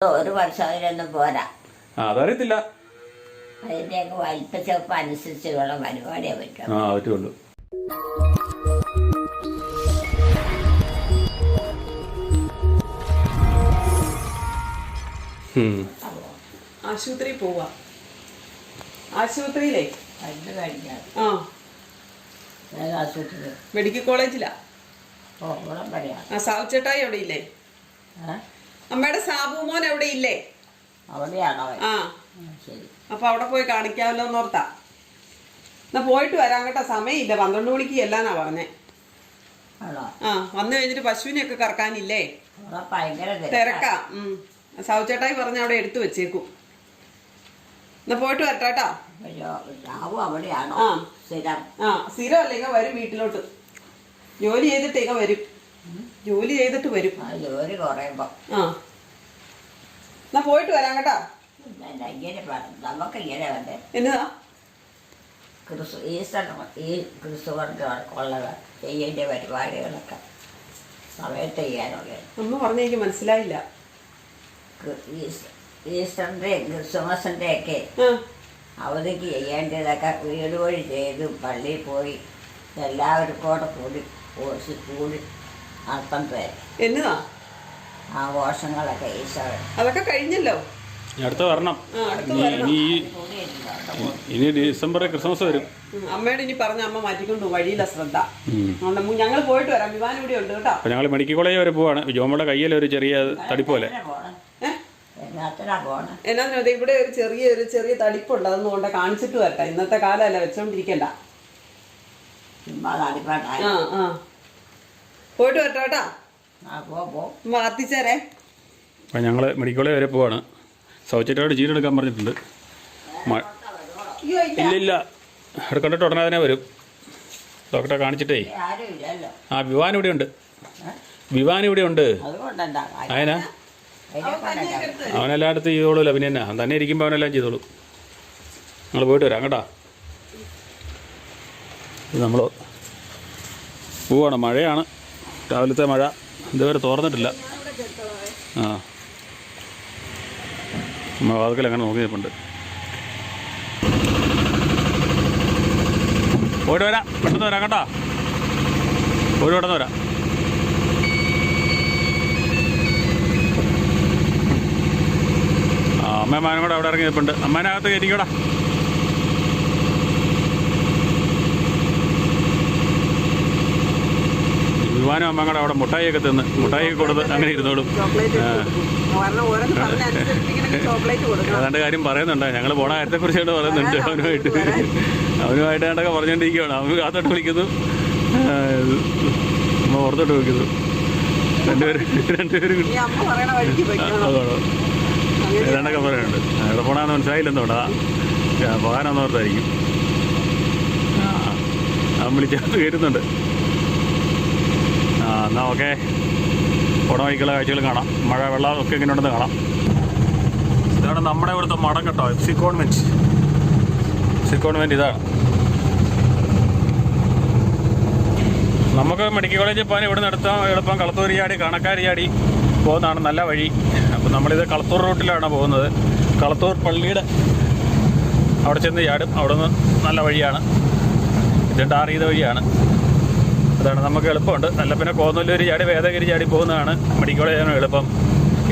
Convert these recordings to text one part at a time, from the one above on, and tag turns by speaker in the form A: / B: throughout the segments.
A: ഒരു വർഷത്തിലൊന്നും പോരാ.
B: ആ അതിന്റെയൊക്കെ
A: വലിപ്പ ചെറുപ്പം അനുസരിച്ചുള്ള പരിപാടിയെ പറ്റും
B: ആ പറ്റുള്ളൂ.
C: ആശുപത്രി പോവാ. ആശുപത്രിയിലേ? ആ.
A: ഏത് ആശുപത്രി
C: മെഡിക്കൽ കോളേജിലാ?
A: ഓ ഇവിടെ പറയാം
C: ആ സാബു ചേട്ടായി അവിടെ ഇല്ലേ? അമ്മയുടെ സാബു മോൻ അവിടെ ഇല്ലേ? ആ.
A: ശരി.
C: അപ്പൊ അവിടെ പോയി കാണിക്കാമല്ലോ എന്നോർത്താ. എന്നാ പോയിട്ട് വരാൻ കേട്ടോ സമയമില്ല. പന്ത്രണ്ട് മണിക്ക് എല്ലാന്നാ പറഞ്ഞേ. ആ വന്നു കഴിഞ്ഞിട്ട് പശുവിനെയൊക്കെ കറക്കാനില്ലേ?
A: അവിടെ ഭയങ്കര തിരക്കാ.
C: ഉം. സൗചേട്ടായി പറഞ്ഞ അവിടെ എടുത്തു വെച്ചേക്കും. എന്നാ പോയിട്ട് വരട്ടാ
A: അയ്യോ രാവും അവിടെയാണോ?
C: ആ.
A: സ്ഥിരം.
C: ആ സ്ഥിരം അല്ലെങ്കിൽ വരും വീട്ടിലോട്ട്. ജോലി ചെയ്തിട്ട് ഇങ്ങ വരും. ജോലി ചെയ്തിട്ട് വരും.
A: ആ ജോലി കുറയുമ്പോ.
C: ആ. എന്നാ പോയിട്ട് വരാം കേട്ടാ.
A: പിന്നെ ഇങ്ങനെ പറ- നമുക്ക് ഇങ്ങനെ വേണ്ടേ?
C: എന്നതാ?
A: ക്രിസ്തു ഈസ്റ്റർ ഈ ചെയ്യേണ്ട പരിപാടികളൊക്കെ സമയത്ത് ചെയ്യാനുള്ളത്
C: അമ്മ പറഞ്ഞ എനിക്ക് മനസ്സിലായില്ല.
A: ക്രി- ഈസ്റ്റ- ഈസ്റ്ററിന്റെയും
C: ആ.
A: അവധിക്ക് ചെയ്യേണ്ടതൊക്കെ വീട് വഴി ചെയ്തു പള്ളിയിൽ പോയി എല്ലാവരും കൂടെ കൂടി കൂടി കൂടി പേര്
C: എന്നതാ
A: ആഘോഷങ്ങളൊക്കെ ഈശോ.
C: അതൊക്കെ കഴിഞ്ഞല്ലോ.
B: അടുത്ത വരണം. ഇനി ഇനി ഡിസംബർ ക്രിസ്മസ് വരും.
C: അമ്മയോട് ഇനി പറഞ്ഞ അമ്മ മാറ്റിക്കൊണ്ടു വഴിയില്ല ശ്രദ്ധ. ഞങ്ങൾ പോയിട്ട് വരാം. വിമാൻ ഇവിടെ ഉണ്ട് കേട്ടോ.
B: ഞങ്ങൾ മെഡിക്കൽ കോളേജ് വരെ പോവാണ്. ജോമയുടെ കയ്യിൽ ഒരു ചെറിയ തടി പോലെ.
C: എന്നാ ഇവിടെ ഒരു ചെറിയ ഒരു ചെറിയ തടിപ്പുണ്ട്. അതൊന്നും കൊണ്ട് കാണിച്ചിട്ട് വരട്ടെ. ഇന്നത്തെ കാലമല്ല വെച്ചോണ്ടിരിക്കണ്ട. ആ ആ. പോയിട്ട് വരട്ടെ കേട്ടാ.
A: ആ പോ പോ.
C: മാത്തിച്ചേരേ
B: അപ്പോൾ ഞങ്ങൾ മെഡിക്കൽ കോളേജ് വരെ പോവാണ്. സൗച്ചിട്ടോട് എടുക്കാൻ പറഞ്ഞിട്ടുണ്ട്.
C: ഇല്ല.
B: ഇല്ല അവിടെ ഉടനെ തന്നെ വരും. ഡോക്ടറെ കാണിച്ചിട്ടേ.
A: ആരും ഇല്ലല്ലോ.
B: ആ വിവാൻ ഇവിടെ ഉണ്ട്. വിവാൻ ഇവിടെ ഉണ്ട്.
A: അടുത്ത്
B: അവനെല്ലായിടത്തും ചെയ്തോളൂല്ലോ പിന്നെ എന്നാ? തന്നെ ഇരിക്കുമ്പോൾ അവനെല്ലാം ചെയ്തോളൂ. നിങ്ങൾ പോയിട്ട് വരാം കേട്ടാ. നമ്മൾ പോവാണ് മഴയാണ്. രാവിലത്തെ മഴ ഇതുവരെ തോർന്നിട്ടില്ല. ആ. നമ്മൾ വാതിക്കൽ അങ്ങനെ നോക്കിയിട്ടുണ്ട് പോയിട്ട് വരാം. പെട്ടെന്ന് വരാം കേട്ടോ. പോയിട്ട് പെട്ടെന്ന് വരാം. ആ അമ്മമാനും കൂടെ അവിടെ ഇറങ്ങി അമ്മേനകത്ത് കയറ്റിക്കോടാ. വിവാനും അമ്മ അവിടെ മുട്ടായിയൊക്കെ തിന്ന് മുട്ടായി കൊടുത്ത് അങ്ങനെ ഇരുന്നോളും. അതാണ്ട് കാര്യം പറയുന്നുണ്ട്. ഞങ്ങൾ പോണ കാര്യത്തെക്കുറിച്ചായിട്ട് പറയുന്നുണ്ട്. അവനുമായിട്ട്. അവനുമായിട്ട് ഏണ്ടൊക്കെ പറഞ്ഞുകൊണ്ടിരിക്കുകയാണ് അവൻ കാത്തോട്ട് വിളിക്കുന്നു. അമ്മ പുറത്തോട്ട് വിളിക്കുന്നു. രണ്ടുപേരും രണ്ടുപേരും ഏതാണ്ടൊക്കെ പറയുന്നുണ്ട്. അവിടെ പോണാന്ന് മനസ്സിലായില്ലെന്നോടാ പോകാനൊന്നും ഓർത്തായിരിക്കും. ആ അവൻ വിളിച്ചകത്ത് കയറ്റുന്നുണ്ട് ആ എന്നാൽ ഓക്കെ. പോണ വഴിക്കുള്ള കാഴ്ചകൾ കാണാം. മഴ വെള്ളം ഒക്കെ ഇങ്ങനെ ഉണ്ടെന്ന് കാണാം. ഇതാണ് നമ്മുടെ ഇവിടുത്തെ മഠം കേട്ടോ F C convent F C convent ഇതാണ്. നമുക്ക് മെഡിക്കൽ കോളേജിൽ പോകാൻ ഇവിടെ നിന്ന് എടുത്താൽ എളുപ്പം കളത്തൂർ ചാടി കണക്കാരി ചാടി പോകുന്നതാണ് നല്ല വഴി. അപ്പോൾ നമ്മളിത് കളത്തൂർ റൂട്ടിലാണ് പോകുന്നത്. കളത്തൂർ പള്ളിയുടെ അവിടെ ചെന്ന് ചാടും അവിടെ നിന്ന് നല്ല വഴിയാണ്. ഇത് ടാർ ചെയ്ത വഴിയാണ്. അതാണ് നമുക്ക് എളുപ്പമുണ്ട്. നല്ല പിന്നെ കോന്നല്ലൂർ ചാടി വേദഗിരി ചാടി പോകുന്നതാണ്. മെഡിക്കൽ കോളേജാണ് എളുപ്പം.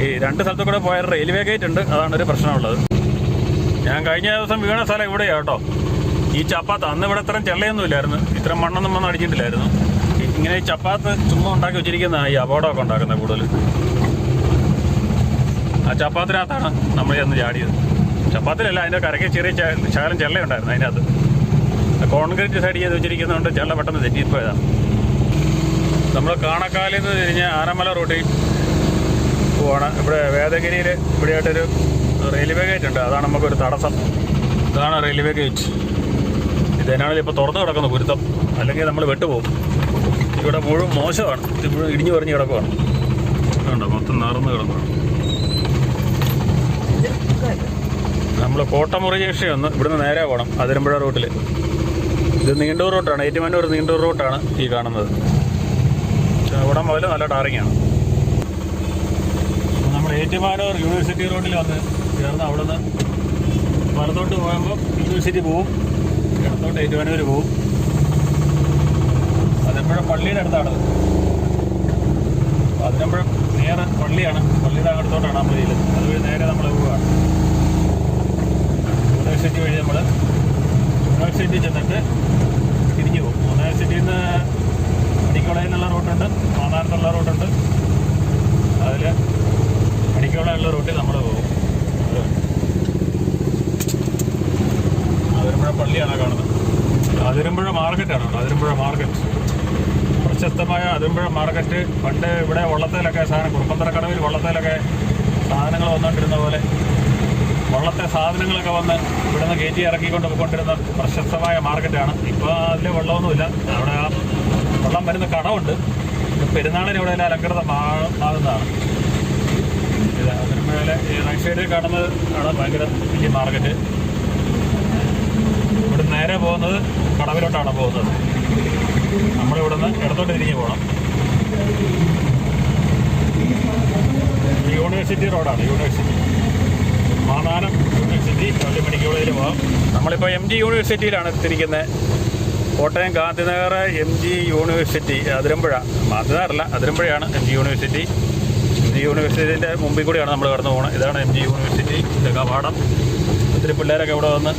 B: ഈ രണ്ട് സ്ഥലത്തു കൂടെ പോയ റെയിൽവേ ഗേറ്റ് ഉണ്ട്. അതാണ് ഒരു പ്രശ്നമുള്ളത്. ഞാൻ കഴിഞ്ഞ ദിവസം വീണ സ്ഥലം ഇവിടെയാണ് കേട്ടോ. ഈ ചപ്പാത്ത് അന്ന് ഇവിടെ ഇത്രയും ചെള്ളയൊന്നും ഇല്ലായിരുന്നു ഇത്രയും മണ്ണൊന്നും വന്ന് അടിച്ചിട്ടില്ലായിരുന്നു. ഇങ്ങനെ ഈ ചപ്പാത്ത് ചുമ്മാ ഉണ്ടാക്കി വെച്ചിരിക്കുന്ന ഈ അപകടമൊക്കെ ഉണ്ടാക്കുന്നത് കൂടുതൽ. ആ ചപ്പാത്തിനകത്താണ് നമ്മൾ അന്ന് ചാടിയത്. ചപ്പാത്തിലല്ല അതിന്റെ കരയ്ക്ക് ചെറിയ ശകലം ചെള്ളയുണ്ടായിരുന്നു അതിനകത്ത്. കോൺക്രീറ്റ് സൈഡ് ചെയ്ത് വെച്ചിരിക്കുന്നതുകൊണ്ട് ചെള്ള പെട്ടെന്ന് തെറ്റിപ്പോയതാണ്. നമ്മൾ കാണക്കാലിൽ നിന്ന് തിരിഞ്ഞ് ആനമല റൂട്ടിൽ പോവാണ്. ഇവിടെ വേദഗിരിയിൽ ഇവിടെയായിട്ടൊരു റെയിൽവേ ഗേറ്റ് ഉണ്ട്. അതാണ് നമുക്കൊരു തടസ്സം. ഇതാണ് റെയിൽവേ ഗേറ്റ്. ഇതേനാണെങ്കിൽ ഇപ്പോൾ തുറന്നു കിടക്കുന്ന ഗുരുത്തം അല്ലെങ്കിൽ നമ്മൾ വെട്ടുപോകും. ഇവിടെ മുഴുവൻ മോശമാണ്. ഇത് മുഴുവൻ ഇടിഞ്ഞു പറഞ്ഞ് കിടക്കുവാണ്. കണ്ടോ? മൊത്തം നിറന്ന് കിടക്കുകയാണ് നമ്മൾ കോട്ടമുറി ജംഗ്ഷൻ ഒന്ന് ഇവിടുന്ന് നേരെ പോകണം അതിരമ്പുഴ റൂട്ടിൽ ഇത് നീണ്ടൂർ റൂട്ടാണ്. ഏറ്റുമാനൂർ നീണ്ടൂർ റൂട്ടാണ് ഈ കാണുന്നത്. അവിടെ മുതൽ നല്ല ടാറിങ്ങാണ് നമ്മൾ ഏറ്റുമാനൂർ യൂണിവേഴ്സിറ്റി റോഡിൽ വന്ന് ചേർന്ന് അവിടെ നിന്ന് വലത്തോട്ട് പോകുമ്പോൾ യൂണിവേഴ്സിറ്റി പോവും ഇടത്തോട്ട് ഏറ്റുമാനൂർ പോവും. അതെപ്പോഴും പള്ളിയുടെ അടുത്താണ്. അതിനെപ്പോഴും നേരെ പള്ളിയാണ്. പള്ളിയുടെ അടുത്തോട്ടാണ് നമ്മൾ ചെയ്യുന്നത് അതുവഴി നേരെ നമ്മൾ പോവുകയാണ് യൂണിവേഴ്സിറ്റി വഴി നമ്മൾ യൂണിവേഴ്സിറ്റി ചെന്നിട്ട് തിരിഞ്ഞു പോകും യൂണിവേഴ്സിറ്റിയിൽ നിന്ന് മെഡിക്കോളേജിൽ നിന്നുള്ള റൂട്ടുണ്ട്. മാന്നാനത്തുള്ള റൂട്ടുണ്ട്. അതിൽ മെഡിക്കോളേജിലുള്ള റൂട്ടിൽ നമ്മൾ പോകും. അതിരമ്പുഴ പള്ളിയാണ് കാണുന്നത്. അതിരമ്പുഴ മാർക്കറ്റാണ് അതിരമ്പുഴ മാർക്കറ്റ്. പ്രശസ്തമായ അതിരമ്പുഴ മാർക്കറ്റ്. പണ്ട് ഇവിടെ വള്ളത്തേലൊക്കെ സാധനം കുറുപ്പന്തറക്കടവിൽ വള്ളത്തേലൊക്കെ സാധനങ്ങൾ വന്നുകൊണ്ടിരുന്ന പോലെ വള്ളത്തെ സാധനങ്ങളൊക്കെ വന്ന് ഇവിടുന്ന് കയറ്റി ഇറക്കിക്കൊണ്ട് പോയിക്കൊണ്ടിരുന്ന പ്രശസ്തമായ മാർക്കറ്റാണ്. ഇപ്പോൾ അതിൽ വെള്ളമൊന്നുമില്ല. അവിടെ ആ വെള്ളം വരുന്ന കടമുണ്ട്. പെരുന്നാളിന് ഇവിടെ എല്ലാം അലങ്കൃതമാ- ആകുന്നതാണ് ഇത് അതിരമ്പുഴയിലെ ഈ റൈറ്റ് സൈഡിൽ കാണുന്നത് ആണ് ഭയങ്കര വലിയ മാർക്കറ്റ്. ഇവിടെ നേരെ പോകുന്നത് കടവിലോട്ടാണ് പോകുന്നത്. നമ്മളിവിടുന്ന് ഇടത്തോട്ട് തിരിഞ്ഞ് പോകണം. യൂണിവേഴ്സിറ്റി റോഡാണ് യൂണിവേഴ്സിറ്റി മാതാനം യൂണിവേഴ്സിറ്റി പള്ളി മെഡിക്കൽ കോളേജിൽ പോകാം നമ്മളിപ്പോൾ എം ജി യൂണിവേഴ്സിറ്റിയിലാണ് എത്തിയിരിക്കുന്നത്. Kottayam Gandhinagar M G university Athirampuzha. ഗാന്ധിനഗറല്ല അതിരമ്പുഴയാണ് M G university. M G യൂണിവേഴ്സിറ്റിന്റെ മുമ്പിൽ കൂടിയാണ് നമ്മൾ കടന്നു പോകുന്നത് ഇതാണ് എം ജി യൂണിവേഴ്സിറ്റി ഇത് കവാടം ഒത്തിരി പിള്ളേരൊക്കെ ഇവിടെ വന്ന്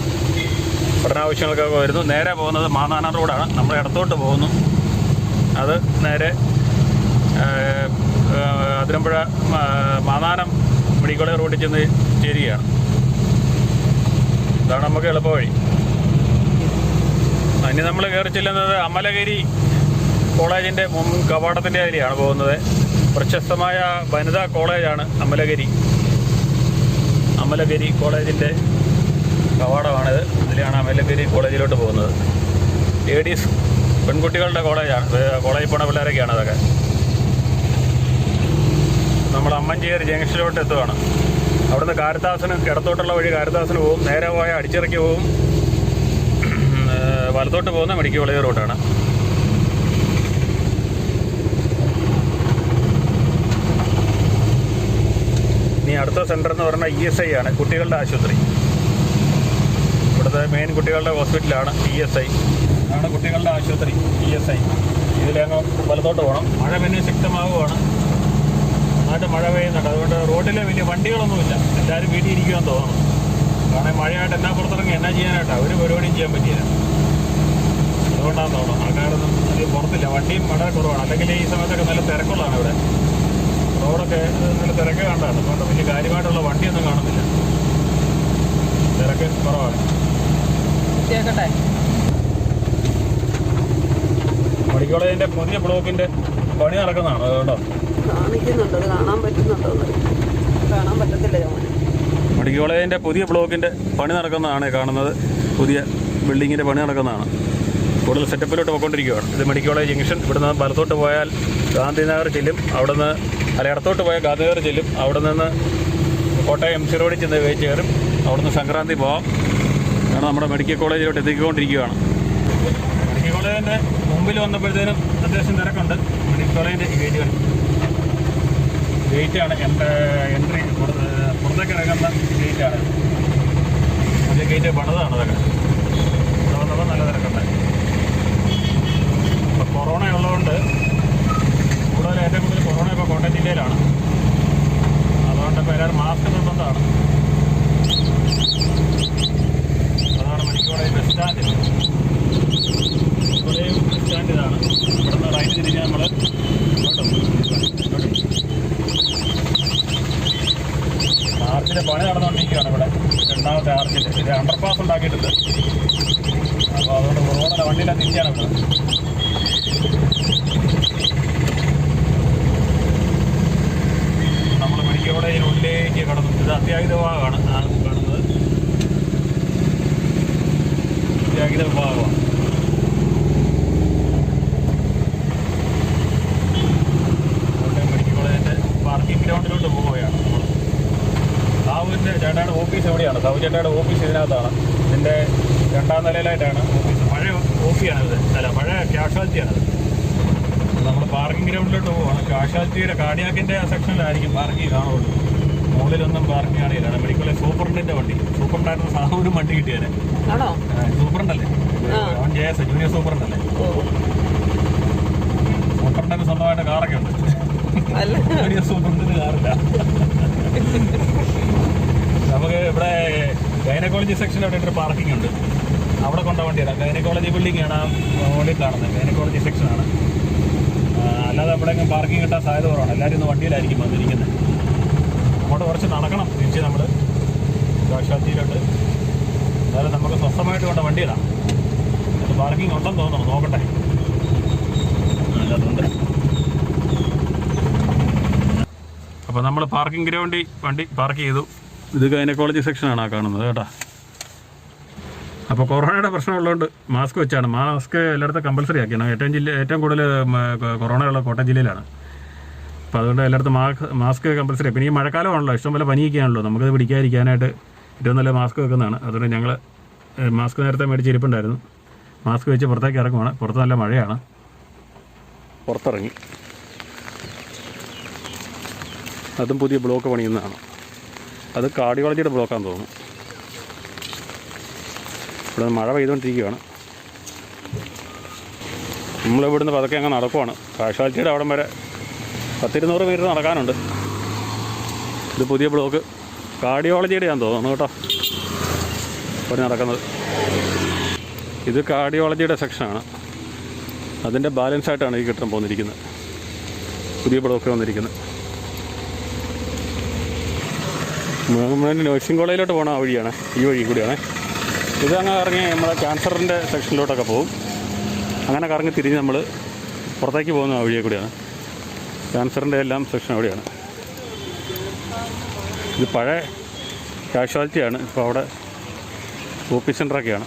B: പഠനാവശ്യങ്ങൾക്കൊക്കെ വരുന്നു. നേരെ പോകുന്നത് മാന്നാനാർ റോഡാണ്. നമ്മൾ ഇടത്തോട്ട് പോകുന്നു. അത് നേരെ അതിരമ്പുഴ മാന്നാനം മെഡിക്കൽ റോഡിൽ ചെന്ന് ചേരുകയാണ്. ഇതാണ് നമുക്ക് എളുപ്പ വഴി ഇനി നമ്മൾ കയറി ചെല്ലുന്നത് അമലഗിരി കോളേജിന്റെ മുൻ കവാടത്തിന്റെ അതിലെയാണ് പോകുന്നത്. പ്രശസ്തമായ വനിതാ കോളേജാണ് അമലഗിരി. അമലഗിരി കോളേജിന്റെ കവാടമാണിത്. ഇതിലാണ് അമലഗിരി കോളേജിലോട്ട് പോകുന്നത്. ലേഡീസ് പെൺകുട്ടികളുടെ കോളേജാണ്. കോളേജിൽ പോണ പിള്ളേരൊക്കെയാണ് അതൊക്കെ നമ്മൾ അമ്മഞ്ചേരി ജംഗ്ഷനിലോട്ട് എത്തുകയാണ് അവിടുന്ന് കാരത്താസിന് കിടത്തോട്ടുള്ള വഴി കാരത്താസിന് പോവും. നേരെ പോയ അടിച്ചിറക്കി ഏഹ് വലത്തോട്ട് പോകുന്ന മെഡിക്കൽ കോളേജ് റോഡാണ്. ഇനി അടുത്ത സെന്റർ എന്ന് പറഞ്ഞാൽ ഇ എസ് ഐ ആണ് കുട്ടികളുടെ ആശുപത്രി. ഇവിടുത്തെ മെയിൻ കുട്ടികളുടെ ഹോസ്പിറ്റലാണ് ഇ എസ് ഐ. ആണ് കുട്ടികളുടെ ആശുപത്രി ഇ എസ് ഐ. ഇതിലങ്ങ് വലത്തോട്ട് പോകണം. മഴ പിന്നെ ശക്തമാവുകയാണ്. നന്നായിട്ട് മഴ പെയ്യുന്നുണ്ട്. അതുകൊണ്ട് റോഡിൽ വലിയ വണ്ടികളൊന്നുമില്ല. എല്ലാവരും വീട്ടിൽ ഇരിക്കുമെന്ന് തോന്നുന്നു. കാരണം മഴയായിട്ട് എന്നാ പുറത്തിറങ്ങി എന്നാ ചെയ്യാനായിട്ടാണ് ഒരു പരിപാടിയും ചെയ്യാൻ പറ്റിയില്ല. അതുകൊണ്ടാണെന്ന് തോന്നുന്നു ആൾക്കാരൊന്നും അധികം പുറത്തില്ല വണ്ടിയും വളരെ കുറവാണ്. അല്ലെങ്കിൽ ഈ സമയത്തൊക്കെ നല്ല തിരക്കുള്ളതാണ് ഇവിടെ. റോഡൊക്കെ നല്ല തിരക്ക് കണ്ടാണ്. അതുകൊണ്ട് വലിയ കാര്യമായിട്ടുള്ള വണ്ടിയൊന്നും കാണുന്നില്ല. തിരക്ക് കുറവാണ്.
C: കേക്കട്ടെ
B: മെഡിക്കൽ പുതിയ ബ്ലോക്കിന്റെ പണി നടക്കുന്നതാണ് അതുകൊണ്ടോ?
C: കാണിക്കുന്നുണ്ട്. കാണാൻ പറ്റുന്നുണ്ടോ കാണാൻ പറ്റത്തില്ല ചോമന്
B: പുതിയ ബ്ലോക്കിന്റെ പണി നടക്കുന്നതാണ് കാണുന്നത്. പുതിയ ബിൽഡിങ്ങിന്റെ പണി നടക്കുന്നതാണ്. കൂടുതൽ സെറ്റപ്പിലോട്ട് പോയിക്കൊണ്ടിരിക്കുകയാണ്. ഇത് മെഡിക്കൽ കോളേജ് ജംഗ്ഷൻ. ഇവിടെ നിന്ന് വലത്തോട്ട് പോയാൽ ഗാന്ധിനഗർ ചെല്ലും. അവിടെ നിന്ന് അല്ല ഇടത്തോട്ട് പോയാൽ ഗാന്ധിനഗർ ചെല്ലും. അവിടെ നിന്ന് കോട്ടയം എം സി റോഡിൽ ചെന്ന് വേച്ച് കയറും. നിന്ന് സംക്രാന്തി പോവാം. കാരണം നമ്മുടെ മെഡിക്കൽ കോളേജിലോട്ട് എത്തിക്കൊണ്ടിരിക്കുകയാണ്. മെഡിക്കൽ കോളേജിന്റെ മുമ്പിൽ വന്നപ്പോഴത്തേനും അത്യാവശ്യം തിരക്കുണ്ട്. മെഡിക്കൽ കോളേജിന്റെ ഗേറ്റ് കണ്ടു. ഗേറ്റാണ് എൻട്രി പുറത്തേക്ക് ഇറങ്ങുന്ന ഗേറ്റാണ് പുതിയ ഗേറ്റ് പണിതാണ് അതൊക്കെ. നല്ല തിരക്കുണ്ട് ഇപ്പോൾ കൊറോണ ഉള്ളതുകൊണ്ട് കൂടുതൽ ഏറ്റവും കൂടുതൽ കൊറോണ ഇപ്പോൾ കോട്ടയം ജില്ലയിലാണ്. അതുകൊണ്ട് ഇപ്പോൾ എല്ലാവരും മാസ്ക് നിർബന്ധമാണ്. അതാണ് college bus stand college bus stand ഇതാണ്. ഇവിടുന്ന് റൈറ്റ് തിരിഞ്ഞ് നമ്മൾ ആർച്ചിന്റെ പണി നടന്നുകൊണ്ടിരിക്കുകയാണ് ഇവിടെ. രണ്ടാമത്തെ ആർച്ചിന്റെ ഇത് അണ്ടർപാസ് ഉണ്ടാക്കിയിട്ടുണ്ട്. അപ്പോൾ അതുകൊണ്ട് റോഡല്ല വണ്ടിയിലാണ് തിരിച്ചാണ് ഇവിടെ നമ്മൾ കോളേജിനുള്ളിലേക്ക് കടന്നു. ഇത് അത്യാഹിത ഭാഗമാണ്. കാണുന്നത്. അത്യാഹിത വിഭാഗമാണ് കോട്ടയം പാർക്കിംഗ് ഗ്രൗണ്ടിലോട്ട് പോവുകയാണ് ചേട്ടായുടെ ഓഫീസ് എവിടെയാണ്? സാവു ചേട്ടായുടെ ഓഫീസ് ഇതിനകത്താണ്. ഇതിന്റെ രണ്ടാം നിലയിലായിട്ടാണ് ഓഫീസ്. പഴയ ഓഫിയാണ് ഇത് അല്ല പഴയ ക്യാഷ്വാലിറ്റിയാണിത് നമ്മൾ പാർക്കിംഗ് ഗ്രൗണ്ടിലോട്ട് പോവുകയാണ്. കാഷ്വാലിറ്റിയുടെ കാർഡിയാക്കിന്റെ സെക്ഷനിലായിരിക്കും പാർക്കിംഗ് കാണുള്ളൂ മുകളിലൊന്നും പാർക്കിംഗ് കാണില്ല. മെഡിക്കൽ സൂപ്രണ്ടിന്റെ വണ്ടി. സൂപ്രണ്ടായിരുന്ന സാധനം വണ്ടി കിട്ടിയാലേ സൂപ്രണ്ടല്ലേ? അവൻ ജെ എസ് ജൂനിയർ സൂപ്രണ്ടല്ലേ? സൂപ്രണ്ടിന് സ്വന്തമായിട്ട് കാറൊക്കെ ഉണ്ട്. ജൂനിയർ സൂപ്രണ്ടിന് കാറില്ല. നമുക്ക് ഇവിടെ ഗൈനക്കോളജി സെക്ഷൻ അവിടെ ഒരു പാർക്കിംഗ് ഉണ്ട്. അവിടെ കൊണ്ട വണ്ടിയാണ് ഗൈനക്കോളജി ബിൽഡിംഗ് ആണ് മുകളിൽ കാണുന്നത്. ഗൈനക്കോളജി സെക്ഷൻ ആണ്. അല്ലാതെ അവിടെ പാർക്കിംഗ് കിട്ടാൻ സാധ്യത കുറവാണ്. എല്ലാവരും ഇന്ന് വണ്ടിയിലായിരിക്കും വന്നിരിക്കുന്നത്. അങ്ങോട്ട് കുറച്ച് നടക്കണം. തിരിച്ച് നമ്മൾ ദാക്ഷാത്തിയിലോട്ട് എന്നാലും നമുക്ക് സ്വസ്ഥമായിട്ട് വേണ്ട വണ്ടിയിലാണ് അത് പാർക്കിംഗ് ഉണ്ടെന്ന് തോന്നണം നോക്കട്ടെ. അതിനകത്തുണ്ട് അപ്പോൾ നമ്മൾ പാർക്കിംഗ് ഗ്രൗണ്ടിൽ വണ്ടി പാർക്ക് ചെയ്തു. ഇത് ഗൈനക്കോളജി സെക്ഷനാണ് ആ കാണുന്നത് കേട്ടോ. അപ്പോൾ കൊറോണയുടെ പ്രശ്നമുള്ളതുകൊണ്ട് മാസ്ക് വെച്ചാണ്. മാസ്ക് എല്ലായിടത്തും കമ്പൽസറി ആക്കിയാണ്. ഏറ്റവും ജില്ല ഏറ്റവും കൂടുതൽ കൊറോണയുള്ള കോട്ടയം ജില്ലയിലാണ്. അപ്പോൾ അതുകൊണ്ട് എല്ലായിടത്തും മാസ്ക് കമ്പൽസറി പിന്നെ ഈ മഴക്കാലമാണല്ലോ ഇഷ്ടംപോലെ പനിയൊക്കെയാണല്ലോ. നമുക്കത് പിടിക്കാതിരിക്കാനായിട്ട് ഏറ്റവും നല്ല മാസ്ക് വെക്കുന്നതാണ്. അതുകൊണ്ട് ഞങ്ങൾ മാസ്ക് നേരത്തെ മേടിച്ച് ഇരിപ്പുണ്ടായിരുന്നു. മാസ്ക് വെച്ച് പുറത്തേക്ക് ഇറങ്ങുവാണ് പുറത്ത് നല്ല മഴയാണ്. പുറത്തിറങ്ങി. അതും പുതിയ ബ്ലോക്ക് പണിയുന്നതാണ്. അത് കാർഡിയോളജിയുടെ ബ്ലോക്കാന്ന് തോന്നുന്നു. ഇവിടെ മഴ പെയ്തുകൊണ്ടിരിക്കുകയാണ്. നമ്മളിവിടുന്ന് പതുക്കെ അങ്ങ് നടക്കുവാണ്. കാഷ്വാലിറ്റിയുടെ അവിടം വരെ പത്തിരുന്നൂറ് മീറ്റർ നടക്കാനുണ്ട്. ഇത് പുതിയ ബ്ലോക്ക് കാർഡിയോളജിയുടെ ഞാൻ തോന്നുന്നു കേട്ടോ. ഇവിടെ നടക്കുന്നത്. ഇത് കാർഡിയോളജിയുടെ സെക്ഷനാണ് അതിന്റെ ബാലൻസ് ആയിട്ടാണ് ഈ കെട്ടിടം പോന്നിരിക്കുന്നത്. പുതിയ ബ്ലോക്ക് വന്നിരിക്കുന്നത്. നഴ്സിംഗ് കോളേജിലോട്ട് പോകണ ആ വഴിയാണ്. ഈ വഴി കൂടിയാണ്. ഇത് അങ്ങ് ഇറങ്ങി നമ്മളെ ക്യാൻസറിന്റെ സെക്ഷനിലോട്ടൊക്കെ പോകും അങ്ങനെ കറങ്ങി തിരിഞ്ഞ് നമ്മൾ പുറത്തേക്ക് പോകുന്ന ആ വഴിയെ കൂടിയാണ്. ക്യാൻസറിന്റെ എല്ലാം സെക്ഷൻ അവിടെയാണ്. ഇത് പഴയ കാഷ്വാലിറ്റിയാണ്. ഇപ്പോൾ അവിടെ ഒ പി സെന്ററൊക്കെയാണ്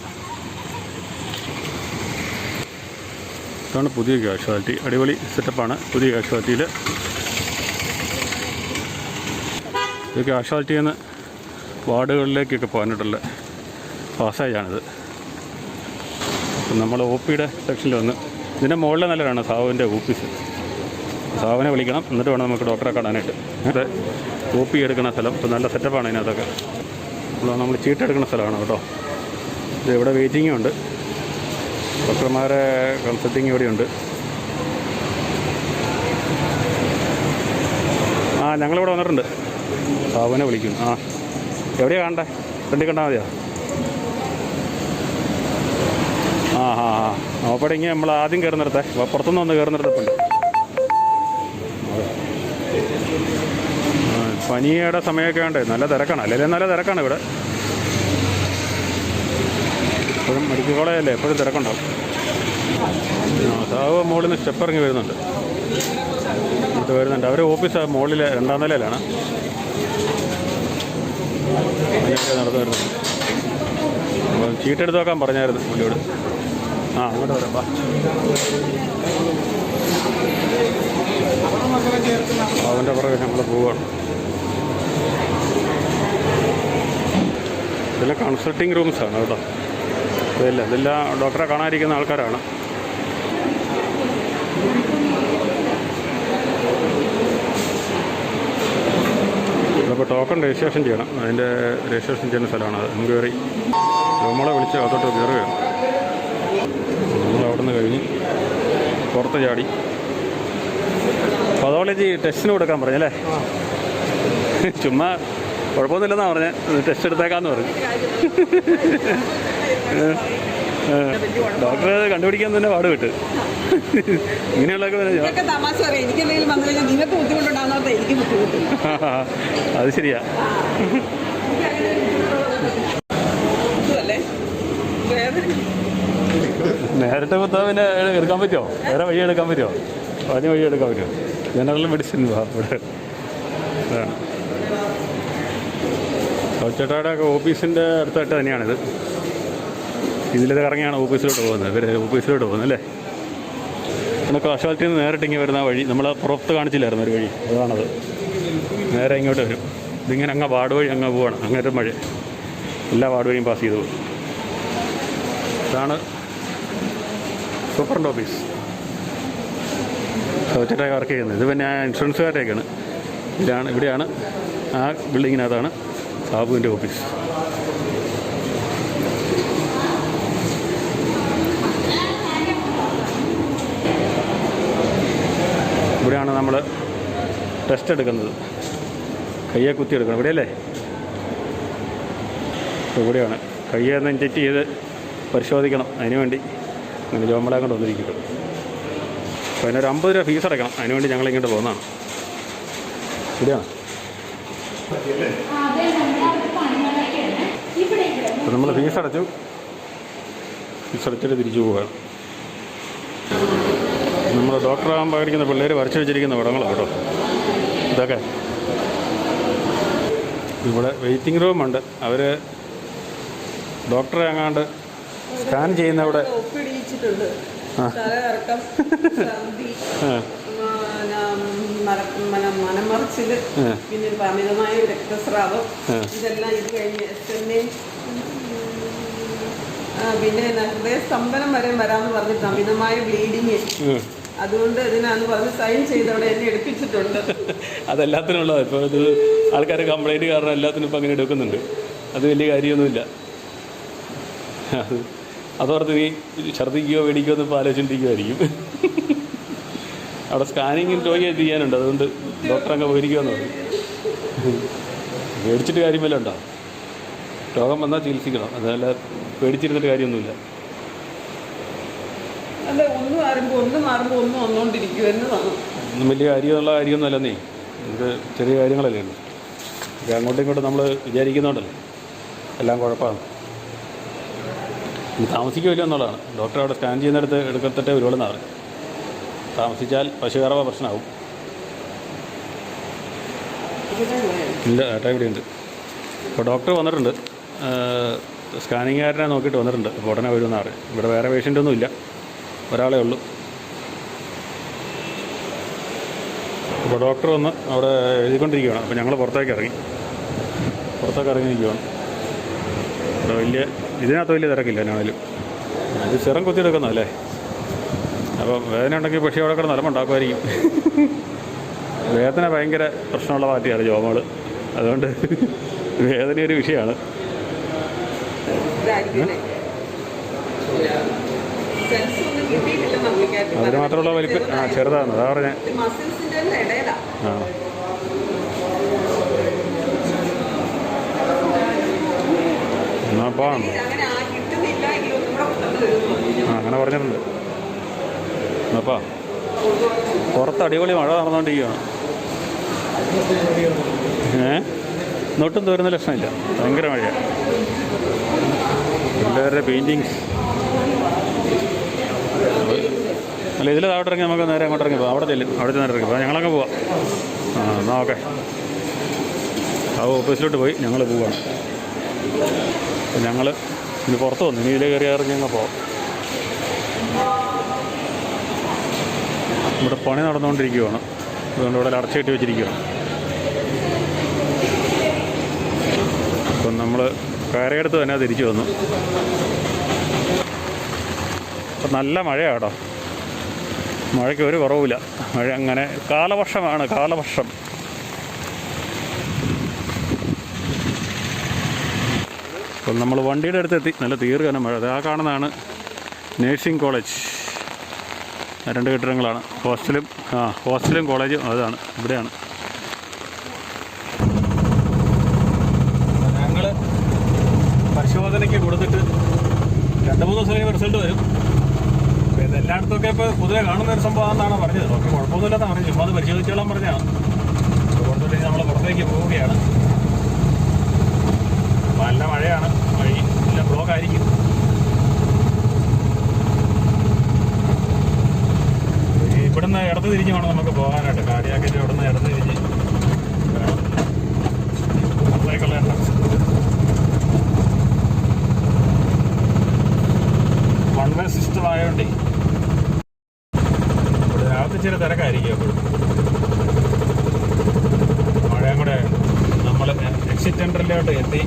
B: ഇതാണ് പുതിയ കാഷ്വാലിറ്റി. അടിപൊളി സെറ്റപ്പാണ് പുതിയ കാഷ്വാലിറ്റിയിൽ ഇത് കാഷ്വാലിറ്റിയിൽ നിന്ന് വാർഡുകളിലേക്കൊക്കെ പോകാനായിട്ടുള്ള പാസേജാണിത്. അപ്പം നമ്മൾ ഒ പിയുടെ സെക്ഷനിൽ വന്ന് ഇതിന്റെ മുകളിലെ നല്ലതാണ് സാവുവിന്റെ ഓഫീസ് സാവിനെ വിളിക്കണം. എന്നിട്ട് വേണം നമുക്ക് ഡോക്ടറെ കാണാനായിട്ട്. അത് ഒ പി എടുക്കുന്ന സ്ഥലം. ഇപ്പം നല്ല സെറ്റപ്പാണ് ഇതിനകത്തൊക്കെ. നമ്മൾ ചീട്ടെടുക്കുന്ന സ്ഥലമാണ് കേട്ടോ. ഇത് ഇവിടെ വെയിറ്റിംഗും ഉണ്ട്. ഡോക്ടർമാരെ കൺസൾട്ടിങ് ഇവിടെയുണ്ട് ആ ഞങ്ങളിവിടെ വന്നിട്ടുണ്ട്. സാവനെ വിളിക്കും. ആ എവിടെയാണ് കാണണ്ടേ? ഫ്രണ്ടിൽ കണ്ടാൽ മതിയോ? ആ ആ ആ. അപ്പോഴെങ്കിൽ നമ്മൾ ആദ്യം കയറുന്നിടത്തെ പുറത്തുനിന്ന് വന്ന് കയറുന്നിടത്തുണ്ട് പനിയുടെ സമയമൊക്കെ ഉണ്ട്. നല്ല തിരക്കാണ്. അല്ലെങ്കിൽ നല്ല തിരക്കാണ് ഇവിടെ. എപ്പോഴും മെഡിക്കൽ കോളേജല്ലേ? എപ്പോഴും തിരക്കുണ്ടാവും. സാവ് മുകളിൽ നിന്ന് സ്റ്റെപ്പ് ഇറങ്ങി വരുന്നുണ്ട്. എന്നിട്ട് വരുന്നുണ്ട്. അവർ ഓഫീസ് മുകളിൽ രണ്ടാം നിലയിലാണ്. നടന്നു ചീട്ടെടുത്ത് നോക്കാൻ പറഞ്ഞായിരുന്നു പുള്ളിയോട്. ആ അങ്ങോട്ട് വരാം. വാ. അവന്റെ പുറകെ നമ്മൾ പോവുകയാണ് ഇതെല്ലാം കൺസൾട്ടിങ് റൂംസാണ് കേട്ടോ. ഇതെല്ലാം ഇതെല്ലാം ഡോക്ടറെ കാണാതിരിക്കുന്ന ആൾക്കാരാണ്. അപ്പോൾ ടോക്കൺ രജിസ്ട്രേഷൻ ചെയ്യണം. അതിന്റെ രജിസ്ട്രേഷൻ ചെയ്യുന്ന സ്ഥലമാണ് അത്. എൻക്വയറി. നമ്മളെ വിളിച്ച് അതോട്ട് കയറുകയാണ്. നമ്മൾ അവിടെ നിന്ന് കഴിഞ്ഞ് പുറത്ത് ചാടി. പതോളജി ടെസ്റ്റിന് കൊടുക്കാൻ പറഞ്ഞല്ലേ? ചുമ്മാ കുഴപ്പമൊന്നുമില്ലെന്നാ പറഞ്ഞത് ടെസ്റ്റ് എടുത്തേക്കാന്ന് പറഞ്ഞു. ഡോക്ടറെ കണ്ടുപിടിക്കാൻ തന്നെ പാട് വിട്ട്
C: ബുദ്ധിമുട്ടുണ്ടാകുന്നോർത്ത്
B: അത് ശരിയാ. നേരത്തെ കുത്താൻ പിന്നെ എടുക്കാൻ പറ്റുമോ? വേറെ വഴി എടുക്കാൻ പറ്റുമോ? പറഞ്ഞ വഴി എടുക്കാൻ പറ്റുമോ? ജനറൽ മെഡിസിൻ ഇവിടെ. ചേട്ടായുടെ ഒക്കെ ഓഫീസിന്റെ അടുത്തായിട്ട് തന്നെയാണിത്. ഇതിലത് ഇറങ്ങിയാണ് ഓഫീസിലോട്ട് പോകുന്നത്. ഇവർ ഓഫീസിലോട്ട് പോകുന്നത് അല്ലേ? നമുക്ക് കാഷ്വാലിറ്റിയിൽ നിന്ന് നേരിട്ട് ഇങ്ങനെ വരുന്ന വഴി നമ്മൾ പുറത്ത് കാണിച്ചില്ലായിരുന്നു ഒരു വഴി. അതാണത്. നേരെ ഇങ്ങോട്ട് വരും. ഇതിങ്ങനെ അങ്ങ് വാട് വഴി അങ്ങ് പോവാണ്. അങ്ങനത്തെ മഴ എല്ലാ വാട് വഴിയും പാസ് ചെയ്ത്. പോകും ഇതാണ് സൂപ്രണ്ട് ഓഫീസ്. സൗച്ചറ്റായി വർക്ക് ചെയ്യുന്നത്. ഇത് പിന്നെ ഇൻഷുറൻസുകാരുടെയൊക്കെയാണ്. ഇതാണ് ഇവിടെയാണ് ആ ബിൽഡിങ്ങിനകത്താണ്. സാബുവിന്റെ ഓഫീസ്. ഇവിടെയാണ് നമ്മൾ ടെസ്റ്റ് എടുക്കുന്നത്. കയ്യെ കുത്തി എടുക്കണം. ഇവിടെയല്ലേ? ഇവിടെയാണ്. കയ്യെ ഒന്ന് ഇഞ്ചക്റ്റ് ചെയ്ത് പരിശോധിക്കണം. അതിന് വേണ്ടി അങ്ങനെ ജോമളെ കൊണ്ട് വന്നിരിക്കും അപ്പോൾ അതിനൊരു അമ്പത് രൂപ ഫീസ് അടയ്ക്കണം. അതിനുവേണ്ടി ഞങ്ങൾ ഇങ്ങോട്ട് പോകുന്നതാണ്. ഇവിടെയാണ് അപ്പോൾ നമ്മൾ ഫീസ് അടച്ചു ഫീസ് അടച്ചിട്ട് തിരിച്ചു പോവുകയാണ്. നമ്മൾ ഡോക്ടറാകാൻ പകരിക്കുന്ന പിള്ളേർ വരച്ചു വെച്ചിരിക്കുന്ന പടങ്ങളാണ് കേട്ടോ. ഇതൊക്കെ. ഇവിടെ വെയിറ്റിംഗ് റൂമുണ്ട് അവർ ഡോക്ടറെ അങ്ങാണ്ട് സ്കാൻ ചെയ്യുന്ന
C: അവിടെ
B: മനമറിച്ചിൽ.
C: പിന്നെ അമിതമായ രക്തസ്രാവം. ഇതെല്ലാം ഇത് കഴിഞ്ഞ് പിന്നെ ഹൃദയസ്തംഭനം വരെ വരാമെന്ന് പറഞ്ഞിട്ട് അമിതമായ ബ്ലീഡിങ്. അതുകൊണ്ട് ഇതിനാന്ന് പറഞ്ഞ് സൈൻ ചെയ്തവിടെ എന്നെ എടുപ്പിച്ചിട്ടുണ്ട്.
B: അതെല്ലാത്തിനുള്ളതാണ് ഇപ്പോൾ ഇത് ആൾക്കാരെ കംപ്ലൈന്റ് കാരണം എല്ലാത്തിനും ഇപ്പം അങ്ങനെ എടുക്കുന്നുണ്ട്. അത് വലിയ കാര്യമൊന്നുമില്ല. അത് അതോർത്ത് നീ ഛർദ്ദിക്കുകയോ മേടിക്കുകയോ എന്ന് ഇപ്പോൾ ആലോചിച്ചിരിക്കുമായിരിക്കും അവിടെ സ്കാനിങ്ങും രോഗിയെ ചെയ്യാനുണ്ട്. അതുകൊണ്ട് ഡോക്ടർ അങ്ങ് പോയിരിക്കുമെന്ന് പറഞ്ഞു. മേടിച്ചിട്ട് കാര്യമല്ല ഉണ്ടോ? രോഗം വന്നാൽ ചികിത്സിക്കണം. അതല്ല പേടിച്ചിരുന്നിട്ട് കാര്യമൊന്നുമില്ല.
C: അല്ല ഒന്ന് മാറുമ്പോൾ ഒന്ന് മാറുമ്പോൾ ഒന്ന് വന്നുകൊണ്ടിരിക്കും എന്നതാണ്.
B: ഒന്നും വലിയ കാര്യമുള്ള കാര്യമൊന്നുമല്ല നീ ഇത് ചെറിയ കാര്യങ്ങളല്ലേ. ഉള്ളൂ ഇത് അങ്ങോട്ടും ഇങ്ങോട്ടും നമ്മൾ വിചാരിക്കുന്നുണ്ടല്ലോ. എല്ലാം കുഴപ്പമാണ്. ഇനി താമസിക്കുമല്ലോ എന്നുള്ളതാണ്. ഡോക്ടർ അവിടെ സ്കാൻ ചെയ്യുന്നിടത്ത് എടുക്കത്തിട്ടേ ഒരുപാട് നാറ് താമസിച്ചാൽ പശുകറവ പ്രശ്നമാവും. ഇല്ല ഏട്ടാ ഇവിടെയുണ്ട്. ഇപ്പോൾ ഡോക്ടർ വന്നിട്ടുണ്ട്. സ്കാനിങ്ങുകാരനെ നോക്കിയിട്ട് വന്നിട്ടുണ്ട്. അപ്പോൾ ഉടനെ വരുമെന്നാണ് ഇവിടെ വേറെ പേഷ്യന്റ് ഒന്നും ഇല്ല. ഒരാളേ ഉള്ളൂ. അപ്പോൾ ഡോക്ടർ വന്ന് അവിടെ എഴുതിക്കൊണ്ടിരിക്കുകയാണ് അപ്പോൾ ഞങ്ങൾ പുറത്തേക്ക് ഇറങ്ങി. പുറത്തേക്ക് ഇറങ്ങി നിൽക്കുകയാണ് ഇവിടെ വലിയ ഇതിനകത്ത് വലിയ തിരക്കില്ല എന്നാണേലും ഇത് സിറം കുത്തിയെടുക്കുന്നതല്ലേ അപ്പോൾ വേദന ഉണ്ടെങ്കിൽ പക്ഷേ അവിടെ കിടന്ന് നിലമുണ്ടാക്കുമായിരിക്കും വേദന ഭയങ്കര പ്രശ്നമുള്ള പാർട്ടിയാണ് ജോമോൾ അതുകൊണ്ട് വേദന ഒരു വിഷയമാണ്. അതിന് മാത്രമുള്ള വലിപ്പം ആ ചെറുതാണ് അതാ പറഞ്ഞേ. ആ. എന്നാ പോവാം.
C: ആ
B: അങ്ങനെ പറഞ്ഞിട്ടുണ്ട്. എന്നാപ്പാ പുറത്ത് അടിപൊളി മഴ നടന്നുകൊണ്ടിരിക്കുകയാണ് ഏ? നോട്ടും തോരുന്ന ലക്ഷണമില്ല. ഭയങ്കര മഴയാണ് എല്ലാവരുടെ പെയിന്റിങ്സ് അല്ല ഇതിൽ താഴോട്ട് ഇറങ്ങി നമുക്ക് നേരെ അങ്ങോട്ട് ഇറങ്ങി പോകാം അവിടെ ചെല്ലും. അവിടെ നേരെ ഇറങ്ങി പോകാം ഞങ്ങളങ്ങ് പോവാം. ആ എന്നാൽ ഓക്കെ. ആ ഓഫീസിലോട്ട് പോയി. ഞങ്ങൾ പോവാണ്. ഞങ്ങൾ ഇനി പുറത്ത് വന്നു. ഇനി ഇതിലേ കയറി ഇറങ്ങി അങ്ങ് പോവാം. ഇവിടെ പണി നടന്നുകൊണ്ടിരിക്കുകയാണ് അതുകൊണ്ട് ഇവിടെ അടച്ചു കെട്ടി വെച്ചിരിക്കുകയാണ് അപ്പം നമ്മൾ കയറിയെടുത്ത് തന്നെ തിരിച്ചു വന്നു. അപ്പം നല്ല മഴയാട്ടോ മഴയ്ക്ക് ഒരു കുറവില്ല മഴ അങ്ങനെ കാലവർഷമാണ് കാലവർഷം. അപ്പം നമ്മൾ വണ്ടിയുടെ അടുത്തെത്തി നല്ല തീർക്കാനും മഴ. ആ കാണുന്നതാണ് നേഴ്സിംഗ് കോളേജ്. രണ്ട് കെട്ടിടങ്ങളാണ്. ഹോസ്റ്റലും ആ ഹോസ്റ്റലും കോളേജും അതാണ് ഇവിടെയാണ് ഞങ്ങൾ പരിശോധനയ്ക്ക് കൊടുത്തിട്ട് രണ്ട് മൂന്ന് ദിവസം കഴിയുമ്പോൾ റിസൾട്ട് വരും. ഇത് എല്ലായിടത്തൊക്കെ ഇപ്പോൾ പൊതുവെ കാണുന്ന ഒരു സംഭവം എന്നാണ് പറഞ്ഞത്. ഓക്കെ കുഴപ്പമൊന്നുമില്ലെന്നാണ് പറഞ്ഞു ചുമ്മാ അത് പരിശോധിച്ചോളാൻ പറഞ്ഞതാണ്. അപ്പോൾ കൊടുത്തിട്ട് നമ്മൾ പുറത്തേക്ക് പോവുകയാണ്. നല്ല മഴയാണ്. വഴി നല്ല ബ്ലോക്ക് ആയിരിക്കും. ഇവിടുന്ന് ഇടത്ത് തിരിഞ്ഞ് വേണം നമുക്ക് പോകാനായിട്ട്. കാടിയാക്കിന്റെ ഇവിടുന്ന് ഇടത്ത് തിരിഞ്ഞ് വേണം. വൺ വേ സിസ്റ്റം ആയതുകൊണ്ടേ അകത്ത് ചില തിരക്കായിരിക്കും എപ്പോഴും മഴയും കൂടെ നമ്മൾ എക്സിറ്റ് സെന്ററിലോട്ട് എത്തി.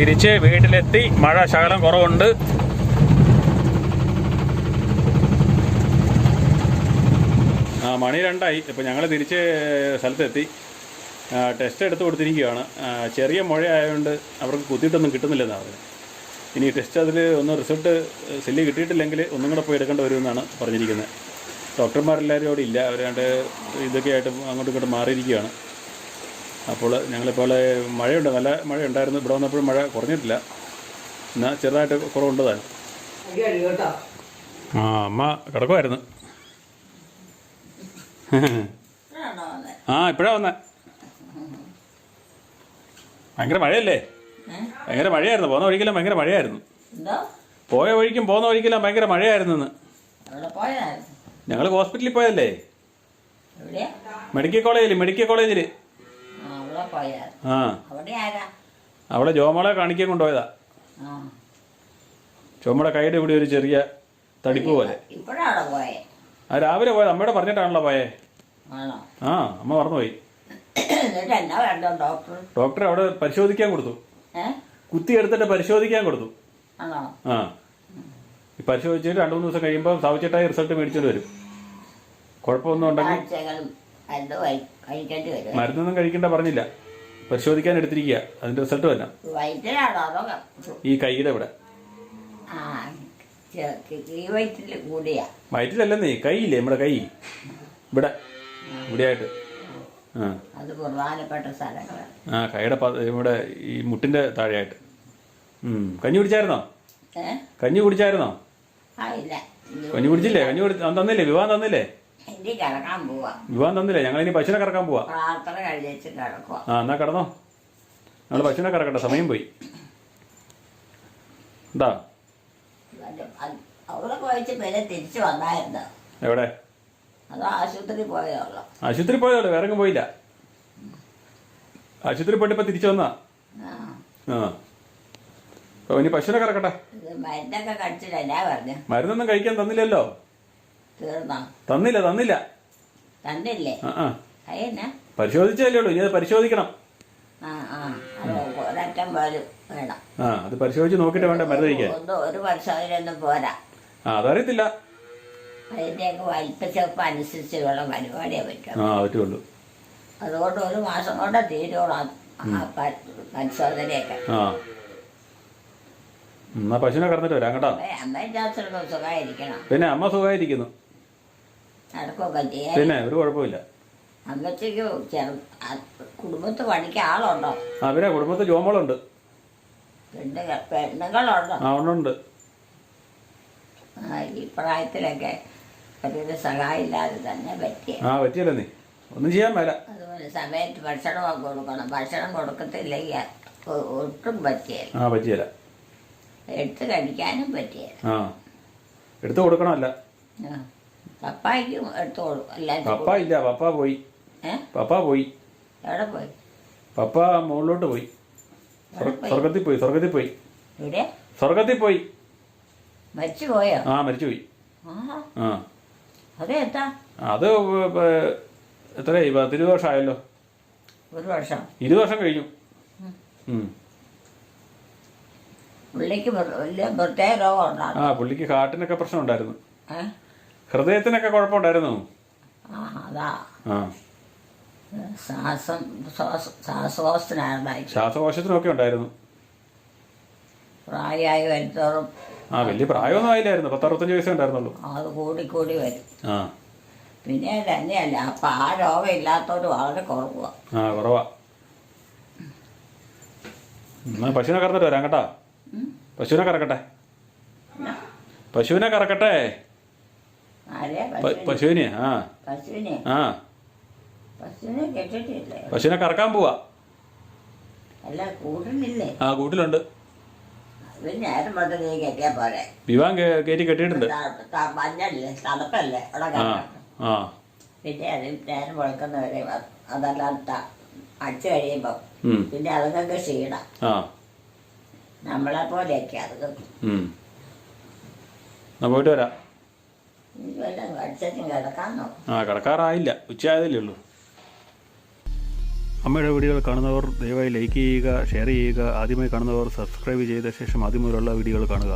B: തിരിച്ച് വീട്ടിലെത്തി. മഴ ശകലം കുറവുണ്ട്. ആ മണി രണ്ടായി. ഇപ്പം ഞങ്ങൾ തിരിച്ച് സ്ഥലത്തെത്തി. ടെസ്റ്റ് എടുത്ത് കൊടുത്തിരിക്കുകയാണ്. ചെറിയ മഴ ആയതുകൊണ്ട് അവർക്ക് കുത്തിയിട്ടൊന്നും കിട്ടുന്നില്ലെന്നാണ് പറഞ്ഞത് ഇനി ടെസ്റ്റ് അതിൽ ഒന്ന് റിസൾട്ട് സെല്ലി കിട്ടിയിട്ടില്ലെങ്കിൽ ഒന്നും കൂടെ പോയി എടുക്കേണ്ടി വരുമെന്നാണ് പറഞ്ഞിരിക്കുന്നത് ഡോക്ടർമാരെല്ലാവരും അവിടെ ഇല്ല. അവരാണ്ട് ഇതൊക്കെ ആയിട്ട് അങ്ങോട്ടും ഇങ്ങോട്ടും മാറിയിരിക്കുകയാണ്. അപ്പോൾ ഞങ്ങളിപ്പോൾ മഴയുണ്ട് നല്ല മഴയുണ്ടായിരുന്നു. ഇവിടെ വന്നപ്പോഴും മഴ കുറഞ്ഞിട്ടില്ല. എന്നാൽ ചെറുതായിട്ട് കുറവുണ്ട് താൻ. ആ അമ്മ കിടക്കുമായിരുന്നു ആ ഇപ്പോഴാണ് വന്നേ. ഭയങ്കര മഴയല്ലേ? ഭയങ്കര മഴയായിരുന്നു. പോകുന്ന വഴിക്കെല്ലാം ഭയങ്കര മഴയായിരുന്നു. പോയ വഴിക്കും പോകുന്ന വഴിക്കെല്ലാം ഭയങ്കര മഴയായിരുന്നു ഇന്ന്. ഞങ്ങൾ ഹോസ്പിറ്റലിൽ പോയതല്ലേ? മെഡിക്കൽ കോളേജിൽ മെഡിക്കൽ കോളേജിൽ
A: പോയതായിരുന്നു
B: ആ.
A: അവിടെ ആരാ?
B: അവിടെ ജോമോളെ കാണിക്കാൻ കൊണ്ടുപോയതാ. ചോമ്മയുടെ കൈയുടെ ഇവിടെ ഒരു ചെറിയ തടിപ്പ് പോലെ.
A: ഇപ്പോഴാണോ പോയേ?
B: ആ രാവിലെ പോയത്. അമ്മയുടെ പറഞ്ഞിട്ടാണല്ലോ പോയേ. ആ അമ്മ മറന്നുപോയി. ഡോക്ടറെ അവിടെ പരിശോധിക്കാൻ കൊടുത്തു. കുത്തി എടുത്തിട്ട് പരിശോധിക്കാൻ കൊടുത്തു. ആ. പരിശോധിച്ചിട്ട് രണ്ടു മൂന്ന് ദിവസം കഴിയുമ്പോൾ സാവിച്ചിട്ടായി റിസൾട്ട് മേടിച്ചോണ്ട് വരും. കുഴപ്പമൊന്നും ഉണ്ടെങ്കിൽ
A: കഴിക്കേണ്ടി വരും
B: മരുന്നൊന്നും കഴിക്കണ്ട പറഞ്ഞില്ല. പരിശോധിക്കാൻ എടുത്തിരിക്കുക അതിന്റെ റിസൾട്ട്
A: വയറ്റിലാണോ അതോ
B: ഈ കൈയുടെ ഇവിടെ.
A: ആ ഈ വയറ്റിൽ കൂടിയാ.
B: വയറ്റിലല്ലെന്നേ കൈയില്ലേ നമ്മുടെ കൈ. ഇവിടെ. ഇവിടെയായിട്ട്. ആ.
A: അത് പ്രധാനപ്പെട്ട സ്ഥലങ്ങളാണ്
B: ആ കൈയുടെ പ- ഇവിടെ ഈ മുട്ടിന്റെ താഴെയായിട്ട്. ഉം. കഞ്ഞി കുടിച്ചായിരുന്നോ?
A: ഏ?
B: കഞ്ഞി കുടിച്ചായിരുന്നോ?
A: ആ ഇല്ല.
B: കഞ്ഞി കുടിച്ചില്ലേ? കഞ്ഞി കുടി തന്നില്ലേ? വിവാഹം തന്നില്ലേ?
A: എനിക്ക് കിടക്കാൻ പോവാ.
B: വിവാഹം തന്നില്ലേ? ഞങ്ങൾ ഇനി പശുവിനെ കറക്കാൻ പോവാ.
A: പ്രാർത്ഥന കഴിച്ചു കിടക്കുക
B: ആ എന്നാ കടന്നോ. ഞങ്ങൾ പശുവിനെ കറക്കട്ടെ സമയം പോയി. എന്താ
A: അവിടെ പിന്നെ തിരിച്ചു വന്നായിരുന്നു?
B: എവിടെ?
A: അതോ ആശുപത്രി പോയതല്ലോ
B: ആശുപത്രി വേറെ എങ്ങും പോയില്ല. ആശുപത്രി പോയിട്ട് ഇപ്പൊ തിരിച്ചു വന്നാ
A: ആ.
B: ഇനി പശുവിനെ കറക്കട്ടെ.
A: മരുന്നൊക്കെ
B: മരുന്നൊന്നും കഴിക്കാൻ തന്നില്ലല്ലോ.
A: തീർന്നോ?
B: തന്നില്ല തന്നില്ല.
A: തന്നില്ലേ?
B: ആ പരിശോധിച്ചല്ലേ ഉള്ളൂ ഇനി അത് പരിശോധിക്കണം.
A: ആ ആ. അത് ഒരറ്റം പോലും വേണം.
B: ആ അത് പരിശോധിച്ച് നോക്കിയിട്ട് വേണ്ട മരുന്ന് കഴിക്കാൻ.
A: ഒന്നും ഒരു പരിശോധനയൊന്നും പോരാ.
B: ആ അതറിയത്തില്ല.
A: അതിന്റെയൊക്കെ വലിപ്പച്ചെപ്പ് അനുസരിച്ചുള്ള പരിപാടിയെ പറ്റും.
B: ആ പറ്റുള്ളൂ.
A: അതുകൊണ്ട് ഒരു മാസം കൊണ്ട് തീരുള്ളൂ ആ- ആ പ- പരിശോധനയൊക്കെ.
B: ആ. എന്നാ പശുവിനെ കറന്നിട്ട് വരാം കേട്ടോ.
A: അമ്മ- അമ്മയും ചാച്ചനൊക്കെ സുഖമായിരിക്കണം?
B: പിന്നെ അമ്മ സുഖമായിരിക്കുന്നു.
A: നടക്കുകയൊക്കെ ചെയ്യാൻ
B: പിന്നെ ഒരു കുഴപ്പമില്ല.
A: അമ്മച്ചയ്ക്ക് ചെറു കുടുംബത്ത് പണിക്ക് ആളുണ്ടോ?
B: ആ പിന്നെ കുടുംബത്തിൽ ജോമോളുണ്ട്.
A: പെണ്ണുങ്ങൾ പെണ്ണുങ്ങളുണ്ടോ?
B: ആ ഉണ്ടുണ്ട്
A: ആ, ഈ പ്രായത്തിലൊക്കെ ഒരു സഹായമില്ലാതെ തന്നെ പറ്റിയ.
B: ആ പറ്റിയല്ലോ നീ? ഒന്നും ചെയ്യാൻ മേല.
A: അതുപോലെ സമയത്ത് ഭക്ഷണമൊക്കെ കൊടുക്കണം. ഭക്ഷണം കൊടുക്കത്തില്ലെങ്കിൽ ഒ- ഒട്ടും പറ്റിയല്ല
B: ആ പറ്റിയല്ല
A: എടുത്ത് കഴിക്കാനും പറ്റിയല്ല
B: ആ എടുത്തു കൊടുക്കണമല്ല.
A: ആ. പപ്പായ്ക്കും എടുത്ത് കൊടുക്കും എല്ലാം
B: പപ്പ ഇല്ല പപ്പ പോയി.
A: ഏ?
B: പപ്പ പോയി.
A: എവിടെ പോയി?
B: പപ്പ മുകളിലോട്ട് പോയി. സ്വർഗ-? സ്വർഗത്തിൽ പോയി സ്വർഗത്തിൽ പോയി.
A: ഇവിടെ
B: സ്വർഗത്തിൽ പോയി.
A: മരിച്ചു പോയോ?
B: ആ മരിച്ചുപോയി
A: ആ.
B: ആ
A: അതെന്താ
B: അത് എത്ര എത്രയായി? പത്തിരുപത് വർഷമായല്ലോ
A: ഒരു വർഷം.
B: ഇരുപത് വർഷം കഴിഞ്ഞു. ഉം.
A: പുള്ളിക്ക് പ്ര- വലിയ പ്രത്യേക രോഗം ഉണ്ടാകും
B: ആ പുള്ളിക്ക് ഹാർട്ടിനൊക്കെ പ്രശ്നം ഉണ്ടായിരുന്നു
A: ഏ?
B: ഹൃദയത്തിനൊക്കെ കുഴപ്പമുണ്ടായിരുന്നു.
A: ആ അതാ.
B: ആ.
A: ശ്വാസം ശ്വാസ ശ്വാസകോശത്തിനാണ്ടായി
B: ശ്വാസകോശത്തിനൊക്കെ ഉണ്ടായിരുന്നു.
A: പ്രായമായി വരുത്തോറും
B: ആ വലിയ പ്രായമൊന്നും ആയില്ലായിരുന്നു. പത്തറുപത്തഞ്ച് വയസ്സേ ഉണ്ടായിരുന്നുള്ളൂ.
A: അത് കൂടിക്കൂടി വരും.
B: ആ.
A: പിന്നെ തന്നെയല്ല അപ്പൊ ആ രോഗം ഇല്ലാത്തവർ വളരെ കുറവാ.
B: ആ കുറവാ. എന്നാ പശുവിനെ കറന്നിട്ട് വരാം കേട്ടാ. പശുവിനെ കറക്കട്ടെ. പശുവിനെ കറക്കട്ടെ.
A: പശുവിനെ.
B: ആ. ആ.
A: പശുവിനെ
B: കറക്കാൻ പോവാ. ആ കൂട്ടിലുണ്ട്. വിവാഹം കയറ്റി കെട്ടിയിട്ടുണ്ട്. ആ
A: പിന്നെ അത് നേരം വെളുക്കുന്നവരെ വ- അതെല്ലാം ത- അടിച്ചു കഴിയുമ്പോൾ പിന്നെ അതുങ്ങൾക്ക് ക്ഷീണം. നമ്മളെ പോലെയൊക്കെ അതുങ്ങൾക്ക്.
B: എന്നാ പോയിട്ട് വരാം
A: ഇനി വല്ലതും അടിച്ചും കിടക്കാൻ നോക്കും
B: ആ കിടക്കാറായില്ല. ഉച്ചയായതല്ലേ ഉള്ളൂ. അമ്മയുടെ വീഡിയോകൾ കാണുന്നവർ ദയവായി ലൈക്ക് ചെയ്യുക ഷെയർ ചെയ്യുക. ആദ്യമായി കാണുന്നവർ സബ്സ്ക്രൈബ് ചെയ്ത ശേഷം ആദ്യം മുതലുള്ള വീഡിയോകൾ കാണുക.